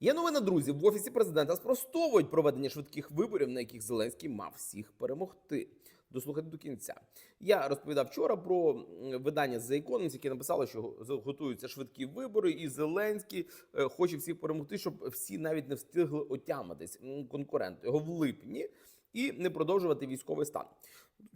Є новина, друзі. В офісі президента спростовують проведення швидких виборів, на яких Зеленський мав всіх перемогти. Дослухайте до кінця. Я розповідав вчора про видання The Economist, яке написало, що го- готуються швидкі вибори, і Зеленський е, хоче всіх перемогти, щоб всі навіть не встигли отямитись м, конкуренти його в липні і не продовжувати військовий стан.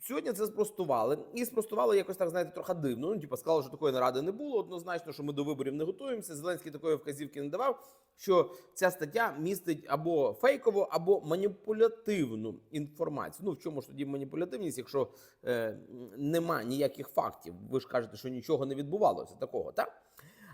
Сьогодні це спростували і спростували якось так, знаєте, трохи дивно. Ну, типу, сказали, що такої наради не було. Однозначно, що ми до виборів не готуємося. Зеленський такої вказівки не давав. Що ця стаття містить або фейкову, або маніпулятивну інформацію. Ну в чому ж тоді маніпулятивність, якщо е, нема ніяких фактів? Ви ж кажете, що нічого не відбувалося такого, так?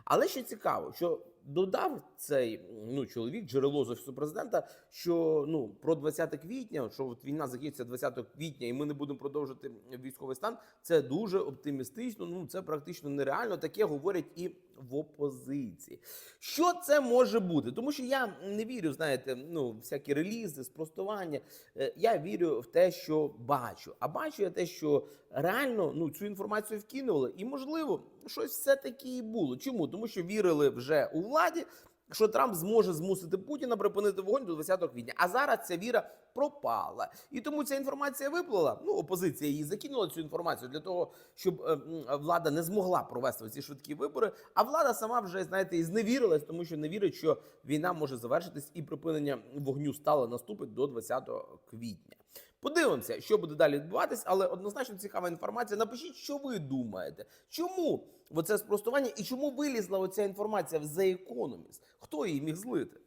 Але що цікаво, що додав цей ну чоловік, джерело з офісу президента, що ну про 20 квітня, що от війна закінчиться 20 квітня, і ми не будемо продовжувати військовий стан. Це дуже оптимістично. Ну це практично нереально. Таке говорять і в опозиції. Що це може бути? Тому що я не вірю, знаєте, ну всякі релізи, спростування. Е, Я вірю в те, що бачу. А бачу я те, що реально ну цю інформацію вкинули, і можливо щось все таки і було. Чому? Тому що вірили вже у владі. Що Трамп зможе змусити Путіна припинити вогонь до 20 квітня, а зараз ця віра пропала, і тому ця інформація виплила. Ну, опозиція її закинула цю інформацію для того, щоб е, влада не змогла провести ці швидкі вибори. А влада сама вже знаєте і зневірилась, тому що не вірить, що війна може завершитись і припинення вогню стало наступить до 20 квітня. Подивимося, що буде далі відбуватись, але однозначно цікава інформація. Напишіть, що ви думаєте. Чому оце спростування і чому вилізла оця інформація в The Economist? Хто її міг злити?